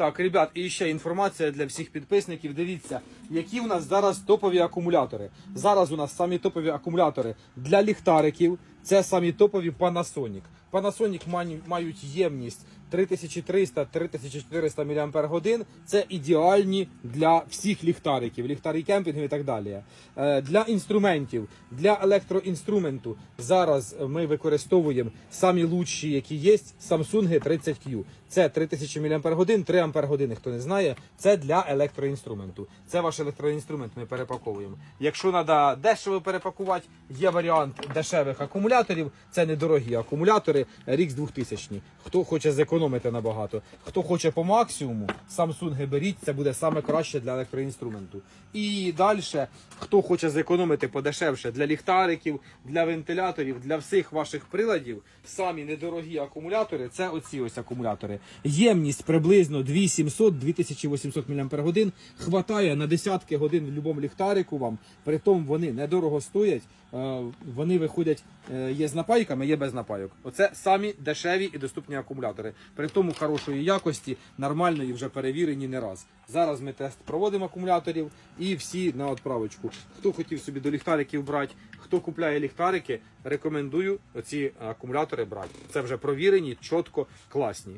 Так, ребят, і ще інформація для всіх підписників. Дивіться, які у нас зараз топові акумулятори. Зараз у нас самі топові акумулятори для ліхтариків. Це самі топові Panasonic. Panasonic мають ємність 3300-3400 мАч. Це ідеальні для всіх ліхтариків, ліхтарі кемпінгів і так далі. Е, Для інструментів, для електроінструменту зараз ми використовуємо самі лучші, які є, Samsung 30Q. Це 3000 мАч, 3 Ах, хто не знає. Це для електроінструменту. Це ваш електроінструмент ми перепаковуємо. Якщо треба дешево перепакувати, є варіант дешевих акумуляторів. Це недорогі акумулятори, рік з 2000. Хто хоче зекономити набагато, хто хоче по максимуму, Samsung беріть, це буде саме краще для електроінструменту. І далі, хто хоче зекономити подешевше для ліхтариків, для вентиляторів, для всіх ваших приладів, самі недорогі акумулятори це оці ось акумулятори. Ємність приблизно 2700-2800 мАч. Хватає на десятки годин в будь-якому ліхтарику вам. Притом вони недорого стоять. е, Вони виходять, е, є з напайками, є без напайок. Оце самі дешеві і доступні акумулятори. При тому хорошої якості, нормальної, вже перевірені не раз. Зараз ми тест проводимо акумуляторів і всі на відправочку. Хто хотів собі до ліхтариків брати, хто купляє ліхтарики, рекомендую оці акумулятори брати. Це вже провірені, чітко, класні.